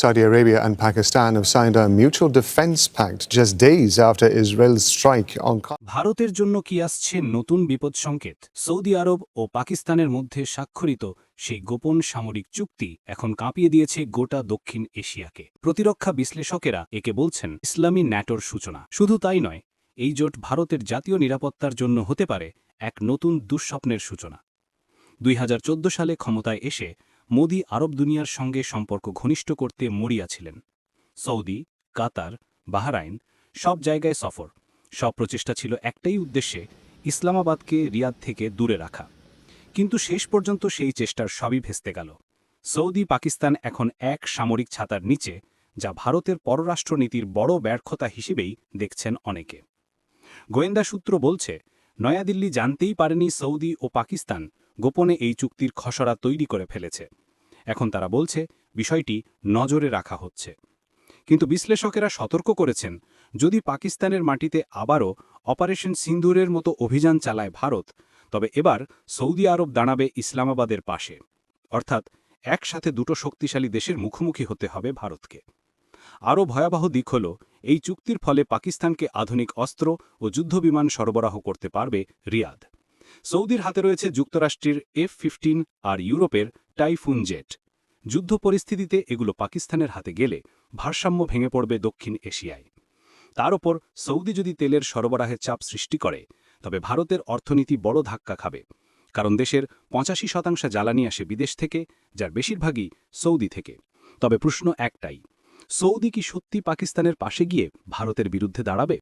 Saudi Arabia and Pakistan have signed a mutual defense pact just days after Israel's strike on. ভারতের জন্য কি আসছে নতুন বিপদ সংকেত? সৌদি আরব ও পাকিস্তানের মধ্যে স্বাক্ষরিত সেই গোপন সামরিক চুক্তি এখন কাঁপিয়ে দিয়েছে গোটা দক্ষিণ এশিয়াকে। প্রতিরক্ষা বিশ্লেষকেরা একে বলছেন, ইসলামী ন্যাটোর সূচনা। শুধু তাই নয়, এই জোট ভারতের জাতীয় নিরাপত্তার জন্য হতে পারে এক নতুন দুঃস্বপ্নের সূচনা। দুই হাজার চোদ্দ সালে ক্ষমতায় এসে মোদি আরব দুনিয়ার সঙ্গে সম্পর্ক ঘনিষ্ঠ করতে মরিয়াছিলেন সৌদি, কাতার, বাহরাইন সব জায়গায় সফর। সব প্রচেষ্টা ছিল একটাই উদ্দেশ্যে, ইসলামাবাদকে রিয়াদ থেকে দূরে রাখা। কিন্তু শেষ পর্যন্ত সেই চেষ্টার সবই ভেস্তে গেল। সৌদি, পাকিস্তান এখন এক সামরিক ছাতার নিচে, যা ভারতের পররাষ্ট্রনীতির বড় ব্যর্থতা হিসেবেই দেখছেন অনেকে। গোয়েন্দা সূত্র বলছে, নয়াদিল্লি জানতেই পারেনি সৌদি ও পাকিস্তান গোপনে এই চুক্তির খসড়া তৈরি করে ফেলেছে। এখন তারা বলছে, বিষয়টি নজরে রাখা হচ্ছে। কিন্তু বিশ্লেষকেরা সতর্ক করেছেন, যদি পাকিস্তানের মাটিতে আবারও অপারেশন সিন্দুরের মতো অভিযান চালায় ভারত, তবে এবার সৌদি আরব দাঁড়াবে ইসলামাবাদের পাশে। অর্থাৎ একসাথে দুটো শক্তিশালী দেশের মুখোমুখি হতে হবে ভারতকে। আরও ভয়াবহ দিক হল, এই চুক্তির ফলে পাকিস্তানকে আধুনিক অস্ত্র ও যুদ্ধবিমান সরবরাহ করতে পারবে রিয়াদ। সৌদির হাতে রয়েছে যুক্তরাষ্ট্রের এফ ফিফটিন আর ইউরোপের টাইফুন জেট। যুদ্ধ পরিস্থিতিতে এগুলো পাকিস্তানের হাতে গেলে ভারসাম্য ভেঙে পড়বে দক্ষিণ এশিয়ায়। তার ওপর সৌদি যদি তেলের সরবরাহে চাপ সৃষ্টি করে, তবে ভারতের অর্থনীতি বড় ধাক্কা খাবে, কারণ দেশের পঁচাশি শতাংশ জ্বালানি আসে বিদেশ থেকে, যার বেশিরভাগই সৌদি থেকে। তবে প্রশ্ন একটাই, সৌদি কি সত্যি পাকিস্তানের পাশে গিয়ে ভারতের বিরুদ্ধে দাঁড়াবে?